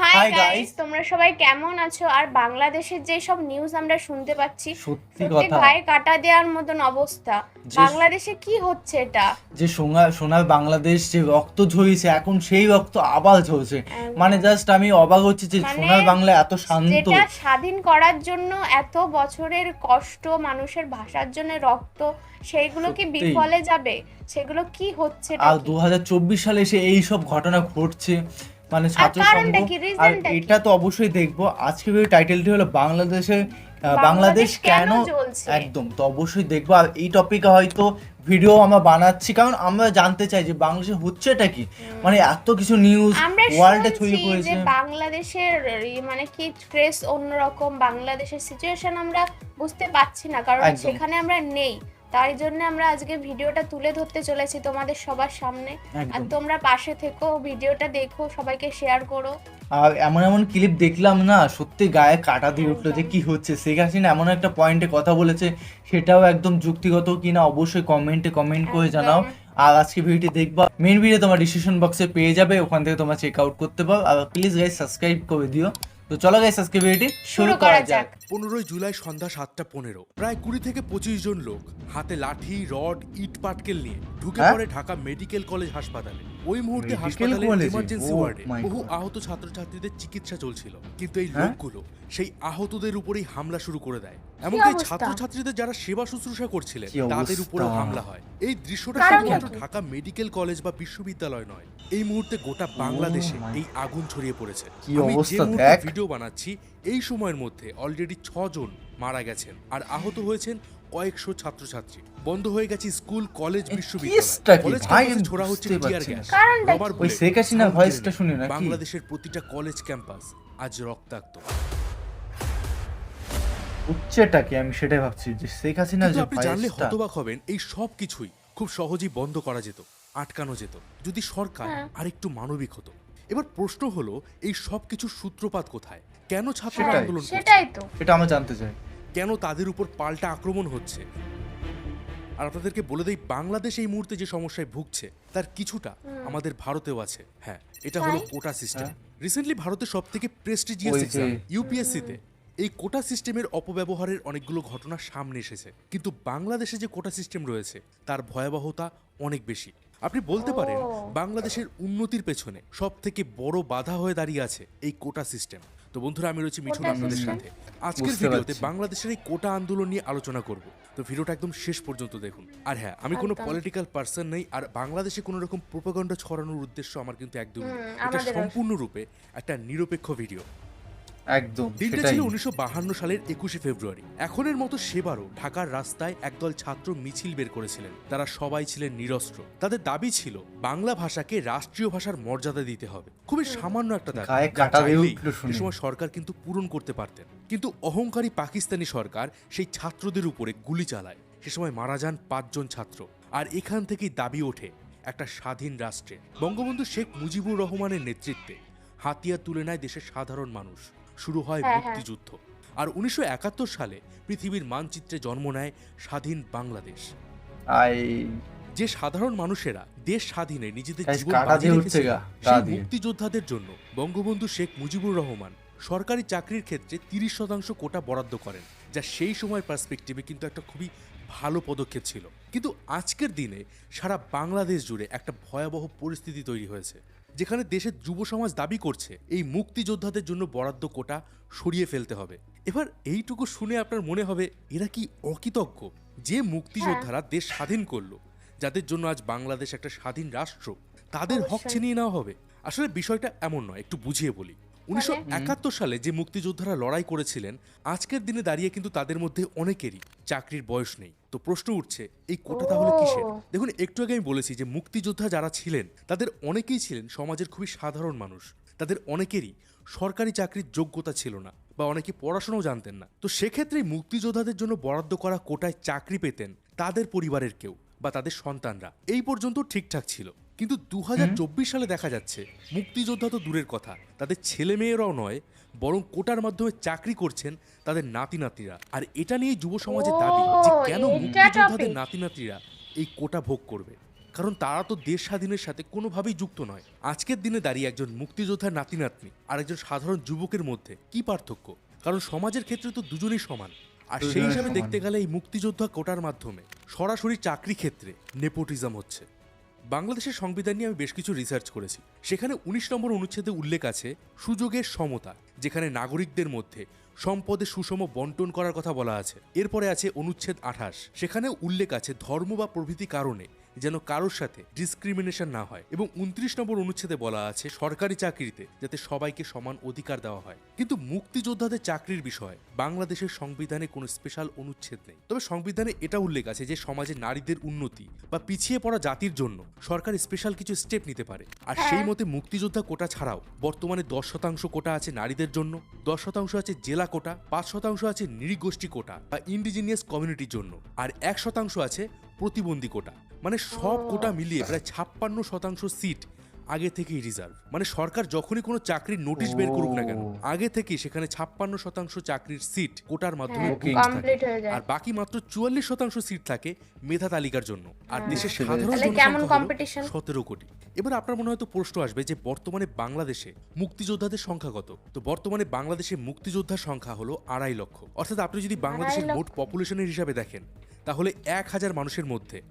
Hi guys তোমরা সবাই কেমন আছো? আর বাংলাদেশের যে সব নিউজ আমরা শুনতে পাচ্ছি সত্যি কথা। গায়ে কাটা দেওয়ার মতন অবস্থা। বাংলাদেশে কি হচ্ছে এটা? যে সোনা সোনার বাংলাদেশ যে রক্ত ঝরিয়েছে এখন সেই রক্ত আবার ঝরছে। মানে জাস্ট আমি অবাক হচ্ছি যে মানে সোনার বাংলা এত শান্ত। যেটা স্বাধীন করার জন্য এত বছরের কষ্ট মানুষের ভাষার জন্য রক্ত সেইগুলো কি। বিফলে যাবে? সেগুলো কি হচ্ছে আর দু হাজার চব্বিশ সালে এসে এই সব ঘটনা ঘটছে। মানে ছাত্র সংঘ। আর এটা তো অবশ্যই দেখব। আজকে টাইটেলটি হলো বাংলাদেশ বাংলাদেশ কেন একদম তো অবশ্যই দেখব। আর এই টপিকে হয়তো ভিডিও আমরা বানাচ্ছি কারণ আমরা জানতে চাই যে বাংলাদেশে হচ্ছেটা কি? মানে এত কিছু নিউজ ওয়ার্ল্ডে ছড়িয়ে পড়েছে। বাংলাদেশের মানে কি স্ট্রেস অন্যরকম? বাংলাদেশের সিচুয়েশন আমরা বুঝতে পারছি না কারণ সেখানে আমরা নেই। তাই জন্য আমরা আজকে ভিডিওটা তুলে ধরতে চলেছি তোমাদের সবার সামনে। আর তোমরা পাশে থেকো ভিডিওটা দেখো সবাইকে শেয়ার করো। আর এমন এমন ক্লিপ দেখলাম না সত্যি গায়ে কাটা দিয়ে উঠল যে কি হচ্ছে। শেখ হাসিনা এমন একটা পয়েন্টে কথা বলেছে সেটাও একদম যুক্তিগত কিনা অবশ্যই কমেন্টে কমেন্ট করে জানাও। আর আজকে ভিডিওটি দেখবা মেন ভিডিও তোমার ডিসক্রিপশন বক্সে পেয়ে যাবে ওখান থেকে তোমরা চেক আউট করতে পারো। আর প্লিজ গাইস সাবস্ক্রাইব করে দিও। তো চলো গাইস আজকে ভিডিওটি শুরু করা যাক। পনেরোই জুলাই সন্ধ্যা সাতটা পনেরো প্রায় কুড়ি থেকে পঁচিশ জন লোক হাতে লাঠি রড ইট পাটকেল নিয়ে ঢুকে হ্যাঁ? পড়ে ঢাকা মেডিকেল কলেজ হাসপাতালে। ওই মুহূর্তে হাসপাতালের ইমার্জেন্সি Oh ওয়ার্ডে বহু আহত ছাত্রছাত্রীদের চিকিৎসা চলছিল। কিন্তু এই হ্যাঁ? লোকগুলো সেই আহতদের উপরেই হামলা শুরু করে দেয়। এমনকি ছাত্রছাত্রীদের যারা সেবা শুশ্রূষা করছিলেন তাদের উপরও অবস্থা? হামলা হয়। এই দৃশ্যটা শুধুমাত্র? ঢাকা মেডিকেল কলেজ বা বিশ্ববিদ্যালয় নয় এই মুহূর্তে গোটা বাংলাদেশে এই আগুন ছড়িয়ে পড়েছে। কি আমি যে অবস্থা? মুহূর্তে দেখ। ভিডিও বানাচ্ছি এই সময়ের মধ্যে অলরেডি ছজন মারা গেছেন আর আহত হয়েছেন কয়েকশো ছাত্রছাত্রী। বন্ধ হয়ে গেছে স্কুল কলেজ বিশ্ববিদ্যালয়। কলেজ ক্যাম্পাসে ছোড়া হচ্ছে টিয়ার গ্যাস। রবার ওই শেখ হাসিনার ভয়েসটা শুনে নাকি? বাংলাদেশের প্রতিটা কলেজ ক্যাম্পাস আজ রক্তাক্ত। হচ্ছেটা কি? আমি সেটাই ভাবছি যে শেখ হাসিনা যে আপনি জানলে হতবাক হবেন এই সব কিছুই খুব সহজেই বন্ধ করা যেত আটকানো যেত। যদি সরকার হ্যাঁ। আরেকটু মানবিক হতো। এবার প্রশ্ন হলো এই সব কিছুর সূত্রপাত কোথায়? কেন সেটাই। আন্দোলন সেটাই তো। এটা আমরা জানতে চাই। কেন তাদের উপর পাল্টা আক্রমণ হচ্ছে? আর আপনাদেরকে বলে দেই বাংলাদেশ এই মুহূর্তে যে সমস্যায় ভুগছে তার কিছুটা আমাদের ভারতেও আছে। হ্যাঁ এটা হলো কোটা সিস্টেম। রিসেন্টলি ভারতের সব থেকে প্রেস্টিজিয়াস এক্সাম ইউপিএসসিতে এই কোটা সিস্টেমের অপব্যবহারের অনেকগুলো ঘটনা সামনে এসেছে। কিন্তু বাংলাদেশে যে কোটা সিস্টেম রয়েছে তার ভয়াবহতা অনেক বেশি। আপনি বলতে পারেন বাংলাদেশের উন্নতির পেছনে সব থেকে বড় বাধা হয়ে দাঁড়িয়ে আছে এই কোটা সিস্টেম। তো বন্ধুরা আমি রয়েছি মিঠুন আপনাদের সাথে। আজকের ভিডিওতে বাংলাদেশের এই কোটা আন্দোলন নিয়ে আলোচনা করব। তো ভিডিওটা একদম শেষ পর্যন্ত দেখুন। আর হ্যাঁ আমি কোনো। পলিটিক্যাল পার্সন নেই আর বাংলাদেশে কোনো রকম প্রোপাগান্ডা ছড়ানোর উদ্দেশ্য আমার কিন্তু একদম এটা সম্পূর্ণরূপে একটা নিরপেক্ষ ভিডিও একদম দিনটা ছিল উনিশশো সালের একুশে ফেব্রুয়ারি। এখনের মতো সেবারও ঢাকার রাস্তায় একদল ছাত্র মিছিল বের করেছিলেন। তারা সবাই ছিলেন নিরস্ত্র। তাদের দাবি ছিল বাংলা ভাষাকে রাষ্ট্রীয় ভাষার মর্যাদা দিতে হবে। খুবই সামান্য একটা দাবি। সময় সরকার কিন্তু পূরণ করতে পারতেন। কিন্তু অহংকারী পাকিস্তানি সরকার সেই ছাত্রদের উপরে গুলি চালায়। সে সময় মারা যান পাঁচজন ছাত্র। আর এখান থেকেই দাবি ওঠে একটা স্বাধীন রাষ্ট্রে। বঙ্গবন্ধু শেখ মুজিবুর রহমানের নেতৃত্বে হাতিয়ার তুলে নেয় দেশের সাধারণ মানুষ। শুরু হয় হ্যাঁ, হ্যাঁ। মুক্তিযুদ্ধ আর উনিশশো একাত্তর সালে পৃথিবীর মানচিত্রে জন্ম নেয় স্বাধীন বাংলাদেশ যে সাধারণ মানুষেরা দেশ স্বাধীনে নিজেদের জীবন। মুক্তিযোদ্ধাদের জন্য বঙ্গবন্ধু শেখ মুজিবুর রহমান সরকারি চাকরির ক্ষেত্রে তিরিশ শতাংশ কোটা বরাদ্দ করেন যা সেই সময়ের পার্সপেক্টিভে কিন্তু একটা খুবই ভালো পদক্ষেপ ছিল কিন্তু আজকের দিনে সারা বাংলাদেশ জুড়ে একটা ভয়াবহ পরিস্থিতি তৈরি হয়েছে যেখানে দেশের যুব সমাজ দাবি করছে এই মুক্তিযোদ্ধাদের জন্য বরাদ্দ কোটা সরিয়ে ফেলতে হবে। এবার এইটুকু শুনে আপনার মনে হবে এরা কি অকৃতজ্ঞ? যে মুক্তিযোদ্ধারা দেশ স্বাধীন করল যাদের জন্য আজ বাংলাদেশ একটা স্বাধীন রাষ্ট্র তাদের হক। ছিনিয়ে নেওয়া হবে। আসলে বিষয়টা এমন নয় একটু বুঝিয়ে বলি। উনিশশো একাত্তর সালে যে মুক্তিযোদ্ধারা লড়াই করেছিলেন আজকের দিনে দাঁড়িয়ে কিন্তু তাদের মধ্যে অনেকেরই চাকরির বয়স নেই। তো প্রশ্ন উঠছে এই কোটা তাহলে কিসের? দেখুন একটু আগে আমি বলেছি যে মুক্তিযোদ্ধা যারা ছিলেন তাদের অনেকেই ছিলেন সমাজের খুবই সাধারণ মানুষ। তাদের অনেকেরই সরকারি চাকরির যোগ্যতা ছিল না বা অনেকে পড়াশোনাও জানতেন না। তো সেক্ষেত্রে মুক্তিযোদ্ধাদের জন্য বরাদ্দ করা কোটায় চাকরি পেতেন তাদের পরিবারের কেউ বা তাদের সন্তানরা। এই পর্যন্ত ঠিকঠাক ছিল। কিন্তু দু হাজার চব্বিশ সালে দেখা যাচ্ছে মুক্তিযোদ্ধা তো দূরের কথা তাদের ছেলে মেয়েরাও নয় বরং কোটার মাধ্যমে চাকরি করছেন তাদের নাতি নাতিরা আর এটা নিয়ে যুব সমাজের দাবি যে কেন মুক্তিযোদ্ধাদের নাতি নাতিরা এই কোটা ভোগ করবে? কারণ তারা তো দেশ স্বাধীনের সাথে কোনোভাবেই যুক্ত নয়। আজকের দিনে দাঁড়িয়ে একজন মুক্তিযোদ্ধার নাতি নাতনি আর একজন সাধারণ যুবকের মধ্যে কি পার্থক্য? কারণ সমাজের ক্ষেত্রে তো দুজনেই সমান। আর সেই হিসাবে দেখতে গেলে এই মুক্তিযোদ্ধা কোটার মাধ্যমে সরাসরি চাকরি ক্ষেত্রে নেপোটিজম হচ্ছে। বাংলাদেশের সংবিধান নিয়ে আমি বেশ কিছু রিসার্চ করেছি। সেখানে উনিশ নম্বর অনুচ্ছেদে উল্লেখ আছে, সুযোগের সমতা, যেখানে নাগরিকদের মধ্যে সম্পদে সুষম বন্টন করার কথা বলা আছে। এরপরে আছে অনুচ্ছেদ আঠাশ, সেখানে উল্লেখ আছে ধর্ম বা প্রভৃতি কারণে যেন কারোর সাথে ডিসক্রিমিনেশন না হয় এবং উনত্রিশ নম্বর অনুচ্ছেদে বলা আছে সরকারি চাকরিতে যাতে সবাইকে সমান অধিকার দেওয়া হয়। কিন্তু মুক্তিযোদ্ধাদের চাকরির বিষয়ে বাংলাদেশের সংবিধানে কোনো স্পেশাল অনুচ্ছেদ নেই। তবে সংবিধানে এটা উল্লেখ আছে যে সমাজে নারীদের উন্নতি বা পিছিয়ে পড়া জাতির জন্য সরকার স্পেশাল কিছু স্টেপ নিতে পারে। আর সেই মতে মুক্তিযোদ্ধা কোটা ছাড়াও বর্তমানে দশ শতাংশ কোটা আছে নারীদের জন্য দশ শতাংশ আছে জেলা কোটা পাঁচ শতাংশ আছে নৃগোষ্ঠী কোটা বা ইন্ডিজিনিয়াস কমিউনিটির জন্য আর এক শতাংশ আছে প্রতিবন্ধী কোটা। মানে সব কোটা মিলিয়ে প্রায় ছাপ্পান্ন শতাংশ সিট আগে থেকেই রিজার্ভ মানে সরকার যখনই কোনো চাকরির নোটিশ বের করুক না কেন আগে থেকে সেখানে ছাপ্পান্ন শতাংশ চাকরির সিট কোটার মাধ্যমে হ্যাঁ, হয়ে। আর বাকি মাত্র চুয়াল্লিশ শতাংশ সিট থাকে মেধা তালিকার জন্য। আর দেশের সাধারণ? সতেরো কোটি। এবার আপনার মনে হয়তো প্রশ্ন আসবে যে বর্তমানে বাংলাদেশে মুক্তিযোদ্ধাদের সংখ্যা কত? তো বর্তমানে বাংলাদেশে মুক্তিযোদ্ধার সংখ্যা হলো আড়াই লক্ষ। অর্থাৎ আপনি যদি বাংলাদেশের মোট পপুলেশনের হিসাবে দেখেন তাহলে এক হাজার মানুষের মধ্যে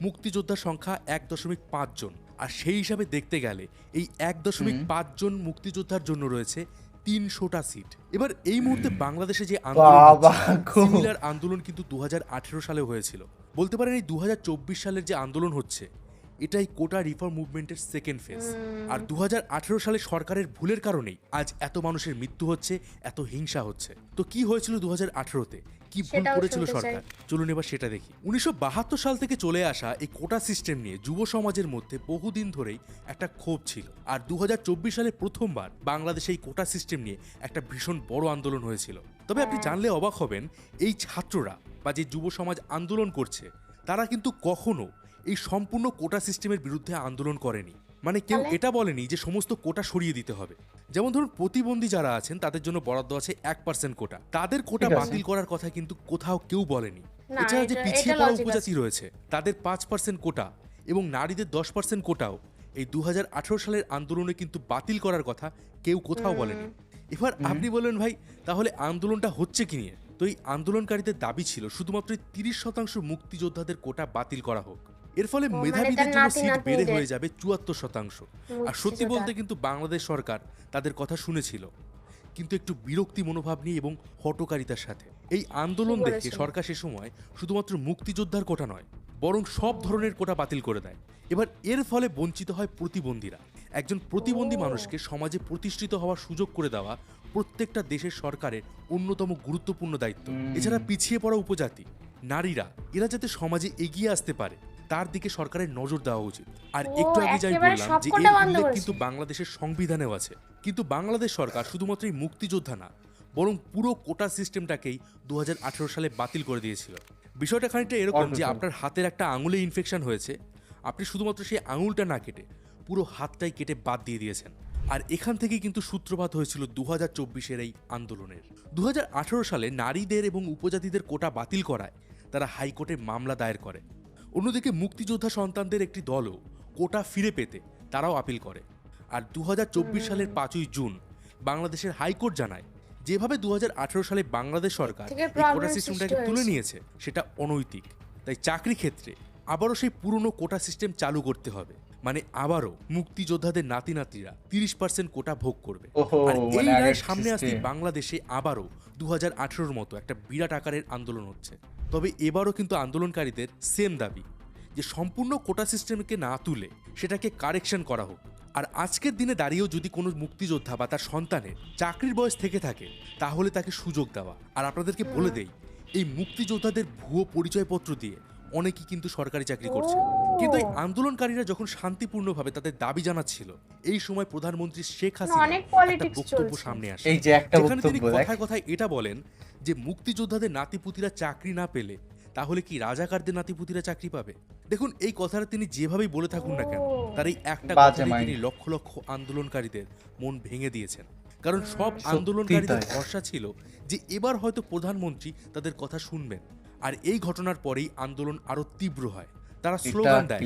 মুক্তিযোদ্ধার সংখ্যা এক দশমিক পাঁচ জন। আর সেই হিসাবে দেখতে গেলে এই এক দশমিক পাঁচ জন মুক্তিযোদ্ধার জন্য রয়েছে তিনশোটা সিট। এবার এই মুহূর্তে বাংলাদেশে যে আন্দোলন আন্দোলন কিন্তু দু হাজার আঠেরো সালে হয়েছিল। বলতে পারেন এই দু হাজার চব্বিশ সালের যে আন্দোলন হচ্ছে এটাই কোটা রিফর্ম মুভমেন্টের সেকেন্ড ফেজ আর দু সালে সরকারের ভুলের কারণেই আজ এত মানুষের মৃত্যু হচ্ছে এত হিংসা হচ্ছে। তো কি হয়েছিল দু তে কি ভুল করেছিল সরকার? চলুন এবার সেটা দেখি। উনিশশো বাহাত্তর সাল থেকে চলে আসা এই কোটা সিস্টেম নিয়ে যুব সমাজের মধ্যে বহুদিন ধরেই একটা ক্ষোভ ছিল। আর দু হাজার চব্বিশ সালে প্রথমবার বাংলাদেশে এই কোটা সিস্টেম নিয়ে একটা ভীষণ বড় আন্দোলন হয়েছিল। তবে আপনি জানলে অবাক হবেন এই ছাত্ররা বা যে যুব সমাজ আন্দোলন করছে তারা কিন্তু কখনো এই সম্পূর্ণ কোটা সিস্টেমের বিরুদ্ধে আন্দোলন করেনি। মানে কেউ এটা বলেনি যে সমস্ত কোটা সরিয়ে দিতে হবে। যেমন ধরুন প্রতিবন্ধী যারা আছেন তাদের জন্য বরাদ্দ আছে এক পার্সেন্ট কোটা। তাদের কোটা বাতিল করার কথা কিন্তু কোথাও কেউ বলেনি। এছাড়া যে পিছিয়ে পড়া উপজাতি রয়েছে তাদের পাঁচ পার্সেন্ট কোটা এবং নারীদের দশ পার্সেন্ট কোটাও এই দু হাজার আঠারো সালের আন্দোলনে কিন্তু বাতিল করার কথা কেউ কোথাও বলেনি। এবার আপনি বললেন ভাই তাহলে আন্দোলনটা হচ্ছে কি নিয়ে? তো এই আন্দোলনকারীদের দাবি ছিল শুধুমাত্র তিরিশ শতাংশ মুক্তিযোদ্ধাদের কোটা বাতিল করা হোক। এর ফলে মানে মেধাবীদের জন্য সিট বেড়ে হয়ে যাবে চুয়াত্তর শতাংশ। আর সত্যি বলতে কিন্তু বাংলাদেশ সরকার তাদের কথা শুনেছিল কিন্তু একটু বিরক্তি মনোভাব নিয়ে এবং হটকারিতার সাথে। এই আন্দোলন দেখে সরকার সে সময় শুধুমাত্র মুক্তিযোদ্ধার কোটা নয় বরং সব ধরনের কোটা বাতিল করে দেয়। এবার এর ফলে বঞ্চিত হয় প্রতিবন্ধীরা। একজন প্রতিবন্ধী মানুষকে সমাজে প্রতিষ্ঠিত হওয়ার সুযোগ করে দেওয়া প্রত্যেকটা দেশের সরকারের অন্যতম গুরুত্বপূর্ণ দায়িত্ব। এছাড়া পিছিয়ে পড়া উপজাতি নারীরা এরা যাতে সমাজে এগিয়ে আসতে পারে। তার দিকে সরকারের নজর দেওয়া উচিত। আর একটু আগে যাই বললাম যে উল্লেখ কিন্তু বাংলাদেশের সংবিধানেও আছে। কিন্তু বাংলাদেশ সরকার শুধুমাত্র এই মুক্তিযোদ্ধা না বরং পুরো কোটা সিস্টেমটাকেই দু সালে বাতিল করে দিয়েছিল। বিষয়টা খানিকটা এরকম যে আপনার হাতের একটা আঙুলে ইনফেকশন হয়েছে আপনি শুধুমাত্র সেই আঙুলটা না কেটে পুরো হাতটাই কেটে বাদ দিয়ে দিয়েছেন। আর এখান থেকেই কিন্তু সূত্রপাত হয়েছিল দু হাজার চব্বিশের এই আন্দোলনের। দু হাজার আঠারো সালে নারীদের এবং উপজাতিদের কোটা বাতিল করায় তারা হাইকোর্টে মামলা দায়ের করে। অন্যদিকে মুক্তিযোদ্ধা সন্তানদের একটি দলও কোটা ফিরে পেতে তারাও আপিল করে। আর দু হাজার চব্বিশ সালের পাঁচই জুন বাংলাদেশের হাইকোর্ট জানায় যেভাবে দু হাজার আঠেরো সালে বাংলাদেশ সরকার কোটা সিস্টেমটাকে তুলে নিয়েছে সেটা অনৈতিক। তাই চাকরি ক্ষেত্রে আবারও সেই পুরনো কোটা সিস্টেম চালু করতে হবে। মানে আবারও মুক্তিযোদ্ধাদের নাতি নাতিরা তিরিশ পার্সেন্ট কোটা ভোগ করবে। আর এই মানে রায় সামনে আসতে বাংলাদেশে আবারও দু হাজার মতো একটা বিরাট আকারের আন্দোলন হচ্ছে। তবে এবারও কিন্তু আন্দোলনকারীদের সেম দাবি যে সম্পূর্ণ কোটা সিস্টেমকে না তুলে সেটাকে কারেকশন করা হোক। আর আজকের দিনে দাঁড়িয়েও যদি কোনো মুক্তিযোদ্ধা বা তার সন্তানের চাকরির বয়স থেকে থাকে তাহলে তাকে সুযোগ দেওয়া। আর আপনাদেরকে বলে দেই এই মুক্তিযোদ্ধাদের ভুয়ো পরিচয়পত্র দিয়ে অনেকেই কিন্তু সরকারি চাকরি করছে। কিন্তু এই আন্দোলনকারীরা যখন শান্তিপূর্ণভাবে তাদের দাবি জানাচ্ছিল এই সময় প্রধানমন্ত্রী শেখ হাসিনা একটা বক্তব্য সামনে আসে। এই যে একটা যেখানে তিনি কথায় কথায় এটা বলেন যে মুক্তিযোদ্ধাদের নাতিপুতিরা চাকরি না পেলে তাহলে কি রাজাকারদের নাতিপুতিরা চাকরি পাবে? দেখুন এই কথাটা তিনি যেভাবেই বলে থাকুন না কেন। তার এই একটা মাইন্ড। তিনি লক্ষ লক্ষ আন্দোলনকারীদের মন ভেঙে দিয়েছেন। কারণ সব আন্দোলনকারীদের ভরসা ছিল যে এবার হয়তো প্রধানমন্ত্রী তাদের কথা শুনবেন। আর এই ঘটনার পরেই আন্দোলন আরও তীব্র হয়। তারা স্লোগান দেয়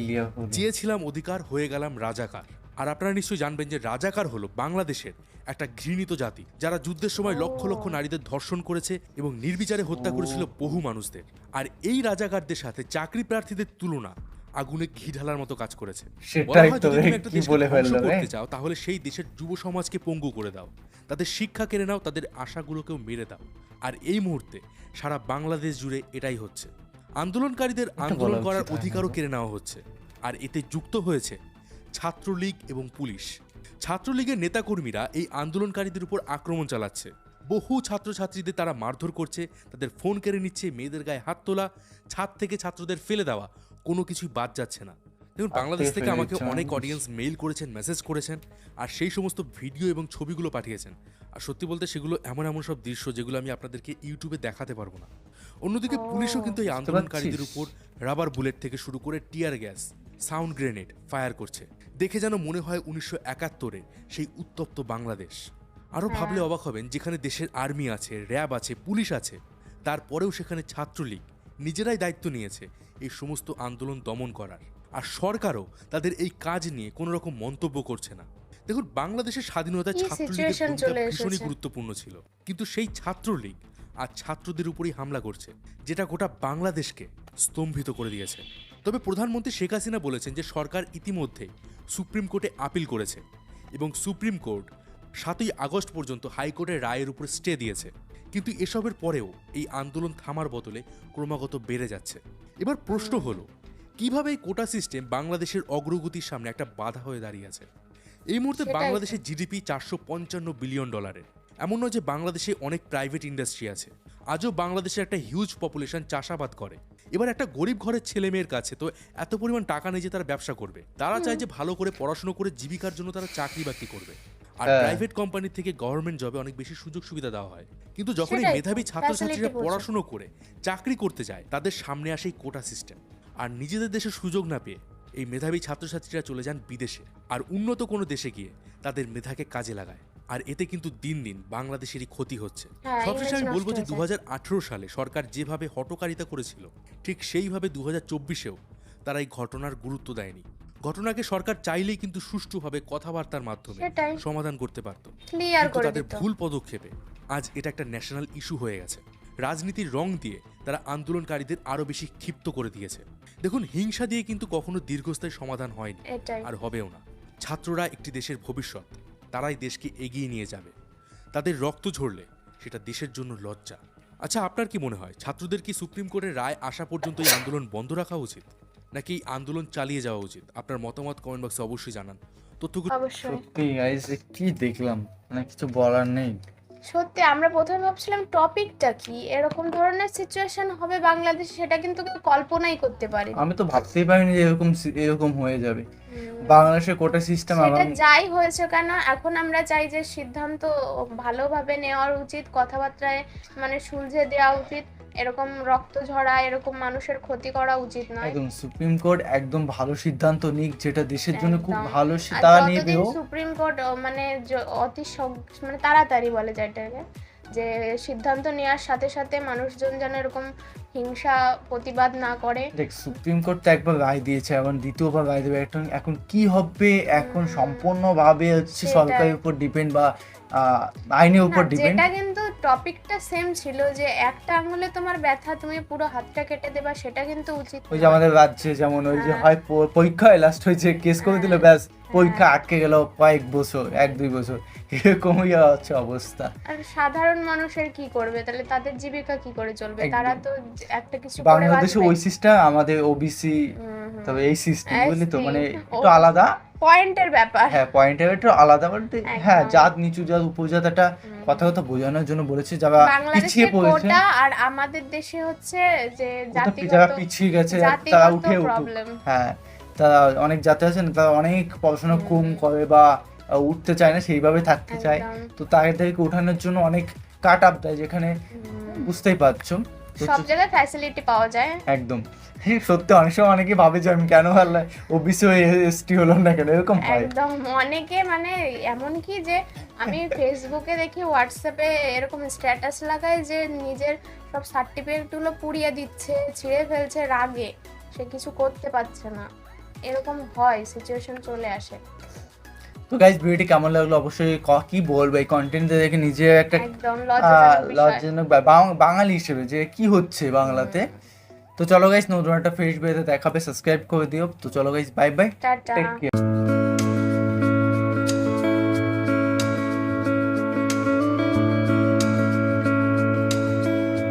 চেয়েছিলাম অধিকার হয়ে গেলাম রাজাকার। আর আপনারা নিশ্চয়ই জানবেন যে রাজাকার হলো বাংলাদেশের একটা ঘৃণিত জাতি যারা যুদ্ধের সময় লক্ষ লক্ষ নারীদের ধর্ষণ করেছে এবং নির্বিচারে হত্যা করেছিল বহু মানুষদের। আর এই রাজাকারদের সাথে চাকরি প্রার্থীদের তুলনা আগুনে ঘি ঢালার মতো কাজ করেছে। করতে চাও তাহলে সেই দেশের যুব সমাজকে পঙ্গু করে দাও। তাদের শিক্ষা কেড়ে নাও তাদের আশাগুলোকেও মেরে দাও। আর এই মুহূর্তে সারা বাংলাদেশ জুড়ে এটাই হচ্ছে। আন্দোলনকারীদের আন্দোলন করার অধিকারও কেড়ে নেওয়া হচ্ছে। আর এতে যুক্ত হয়েছে ছাত্রলীগ এবং পুলিশ। ছাত্রলীগের নেতাকর্মীরা এই আন্দোলনকারীদের উপর আক্রমণ চালাচ্ছে। বহু ছাত্রছাত্রীদের তারা মারধর করছে তাদের ফোন কেড়ে নিচ্ছে মেয়েদের গায়ে হাত তোলা ছাদ থেকে ছাত্রদের ফেলে দেওয়া কোনো কিছুই বাদ যাচ্ছে না। দেখুন বাংলাদেশ থেকে আমাকে অনেক অডিয়েন্স মেইল করেছেন মেসেজ করেছেন আর সেই সমস্ত ভিডিও এবং ছবিগুলো পাঠিয়েছেন। আর সত্যি বলতে সেগুলো এমন এমন সব দৃশ্য যেগুলো আমি আপনাদেরকে ইউটিউবে দেখাতে পারব না। অন্যদিকে পুলিশও কিন্তু এই আন্দোলনকারীদের উপর রাবার বুলেট থেকে শুরু করে tear gas sound grenade fire করছে। দেখে যেন মনে হয় উনিশশো একাত্তরে সেই উত্তপ্ত বাংলাদেশ। আরও হ্যাঁ। ভাবলে অবাক হবেন যেখানে দেশের আর্মি আছে র্যাব আছে পুলিশ আছে তারপরেও সেখানে ছাত্রলীগ নিজেরাই দায়িত্ব নিয়েছে এই সমস্ত আন্দোলন দমন করার। আর সরকারও তাদের এই কাজ নিয়ে কোনো রকম মন্তব্য করছে না। দেখুন বাংলাদেশের স্বাধীনতা ছাত্রলীগের ভীষণই গুরুত্বপূর্ণ ছিল। কিন্তু সেই ছাত্রলীগ আর ছাত্রদের উপরই হামলা করছে যেটা গোটা বাংলাদেশকে স্তম্ভিত করে দিয়েছে। তবে প্রধানমন্ত্রী শেখ হাসিনা বলেছেন যে সরকার ইতিমধ্যেই সুপ্রিম কোর্টে আপিল করেছে এবং সুপ্রিম কোর্ট সাতই আগস্ট পর্যন্ত হাইকোর্টের রায়ের উপর স্টে দিয়েছে। কিন্তু এসবের পরেও এই আন্দোলন থামার বদলে ক্রমাগত বেড়ে যাচ্ছে। এবার প্রশ্ন হলো কীভাবে এই কোটা সিস্টেম বাংলাদেশের অগ্রগতির সামনে একটা বাধা হয়ে দাঁড়িয়ে আছে? এই মুহূর্তে বাংলাদেশের জিডিপি চারশো পঞ্চান্ন বিলিয়ন ডলারের এমন নয় যে বাংলাদেশে অনেক প্রাইভেট ইন্ডাস্ট্রি আছে। আজও বাংলাদেশের একটা হিউজ পপুলেশন চাষাবাদ করে। এবার একটা গরিব ঘরের ছেলে মেয়ের কাছে তো এত পরিমাণ টাকা নেই যে তারা ব্যবসা করবে। তারা চায় যে ভালো করে পড়াশোনা করে জীবিকার জন্য তারা চাকরি বাকরি করবে। আর হ্যাঁ। প্রাইভেট কোম্পানি থেকে গভর্নমেন্ট জবে অনেক বেশি সুযোগ সুবিধা দেওয়া হয়। কিন্তু যখন এই মেধাবী ছাত্রছাত্রীরা পড়াশুনো করে চাকরি করতে যায় তাদের সামনে আসে এই কোটা সিস্টেম আর নিজেদের দেশে সুযোগ না পেয়ে এই মেধাবী ছাত্রছাত্রীরা চলে যান বিদেশে। আর উন্নত কোনো দেশে গিয়ে তাদের মেধাকে কাজে লাগায়। আর এতে কিন্তু দিন দিন বাংলাদেশেরই ক্ষতি হচ্ছে। হ্যাঁ, সবশেষে আমি বলব যে দু সালে সরকার যেভাবে হটকারিতা করেছিল ঠিক সেইভাবে দু হাজার চব্বিশেও তারা এই ঘটনার গুরুত্ব দেয়নি। ঘটনাকে সরকার চাইলেই কিন্তু সুষ্ঠুভাবে কথাবার্তার মাধ্যমে সমাধান করতে পারত। কিন্তু তাদের ভুল পদক্ষেপে আজ এটা একটা ন্যাশনাল ইস্যু হয়ে গেছে। রাজনীতির রং দিয়ে তারা আন্দোলনকারীদের আরও বেশি ক্ষিপ্ত করে দিয়েছে। দেখুন হিংসা দিয়ে কিন্তু কখনো দীর্ঘস্থায়ী সমাধান হয়নি। আর হবেও না। ছাত্ররা একটি দেশের ভবিষ্যৎ তারাই দেশকে এগিয়ে নিয়ে যাবে। তাদের রক্ত ঝরলে সেটা দেশের জন্য লজ্জা। আচ্ছা আপনার কি মনে হয় ছাত্রদের কি সুপ্রিম কোর্টের রায় আসা পর্যন্ত এই আন্দোলন বন্ধ রাখা উচিত? নাকি এই আন্দোলন চালিয়ে যাওয়া উচিত? আপনার মতামত কমেন্ট বক্সে অবশ্যই জানান। তথ্যগুলো সত্যি গাইস কি দেখলাম? মানে কিছু বলার নেই। সত্যি, আমরা প্রথমে ভাবছিলাম টপিকটা কি? এরকম ধরনের সিচুয়েশন হবে বাংলাদেশে, সেটা কিন্তু কল্পনাই করতে পারি আমি তো ভাবতেই পারিনি যে এরকম এরকম হয়ে যাবে। বাংলাদেশের কোটা সিস্টেম সেটা যাই হয়েছে কেন এখন আমরা চাই যে সিদ্ধান্ত ভালোভাবে নেওয়ার উচিত কথাবার্তায় মানে সুলঝে দেওয়া উচিত এরকম রক্ত ঝরা এরকম মানুষের ক্ষতি করা উচিত নয়। একদম সুপ্রিম কোর্ট একদম ভালো সিদ্ধান্ত নিক যেটা দেশের জন্য খুব ভালো সে- আর তারা যতদিন নেবেও সুপ্রিম কোর্ট মানে অতি মানে তাড়াতাড়ি বলে যায় এটাকে যে সিদ্ধান্ত নেওয়ার সাথে সাথে মানুষজন যেন এরকম হিংসা প্রতিবাদ না করে। দেখ সুপ্রিম কোর্ট তো একবার রায় দিয়েছে এখন দ্বিতীয়বার রায় দেবে। এখন এখন কি হবে? এখন। সম্পূর্ণভাবে হচ্ছে সরকারের উপর ডিপেন্ড বা আইনের উপর ডিপেন্ড যেটা কিন্তু টপিকটা সেম ছিল যে একটা আঙুলে তোমার ব্যথা তুমি পুরো হাতটা কেটে দেবা সেটা কিন্তু উচিত ওই যে আমাদের রাজ্যে যেমন ওই যে হ্যাঁ। হয় প- পরীক্ষায় লাস্ট হয়েছে কেস করে দিল হ্যাঁ, ব্যাস পরীক্ষা হ্যাঁ। আটকে গেল কয়েক বছর এক দুই বছর। এরকমই হচ্ছে অবস্থা। আর সাধারণ মানুষের কি করবে? তাহলে তাদের জীবিকা কি করে চলবে? তারা তো একটা কিছু বাংলাদেশে ওই সিস্টেম আমাদের ওবিসি। তবে এই সিস্টেম বুঝলি তো? মানে একটু আলাদা। পয়েন্টের ব্যাপার। হ্যাঁ পয়েন্টের একটু আলাদা বলতে হ্যাঁ জাত নিচু জাত উপজাত একটা কথা কথা বোঝানোর জন্য বলেছে যারা পিছিয়ে পড়েছে। আর আমাদের দেশে হচ্ছে যে জাতিগত যারা পিছিয়ে গেছে তারা উঠে উঠুক। হ্যাঁ তারা অনেক জাতি আছেন তারা অনেক পড়াশোনা কম করে বা উঠতে চায় না সেইভাবে থাকতে চায়। তো তাদেরকে ওঠানোর জন্য অনেক কাট আপ দেয় যেখানে বুঝতেই পারছ। সব জায়গায় ফ্যাসিলিটি পাওয়া যায়। একদম। সত্যি অনেক সময় অনেকে ভাবে যে আমি কেন হারলাম ওবিসি হয়ে এসটি হলাম না কেন? এরকম একদম। অনেকে মানে এমন কি যে আমি ফেসবুকে দেখি হোয়াটসঅ্যাপে এরকম স্ট্যাটাস লাগায় যে নিজের সব সার্টিফিকেটগুলো পুড়িয়ে দিচ্ছে ছিঁড়ে ফেলছে রাগে। সে কিছু করতে পারছে না। এরকম হয় সিচুয়েশন চলে আসে। তো গাইজ ভিডিওটি কেমন লাগল অবশ্যই ক- কি বলব? এই কন্টেন্ট দেখে নিজে একটা লজ্জাজনক বাঙালি হিসেবে যে কি হচ্ছে বাংলাতে। তো চলো গাইজ নতুন একটা বেতে দেখাবে সাবস্ক্রাইব করে দিও। তো চলো guys bye bye take care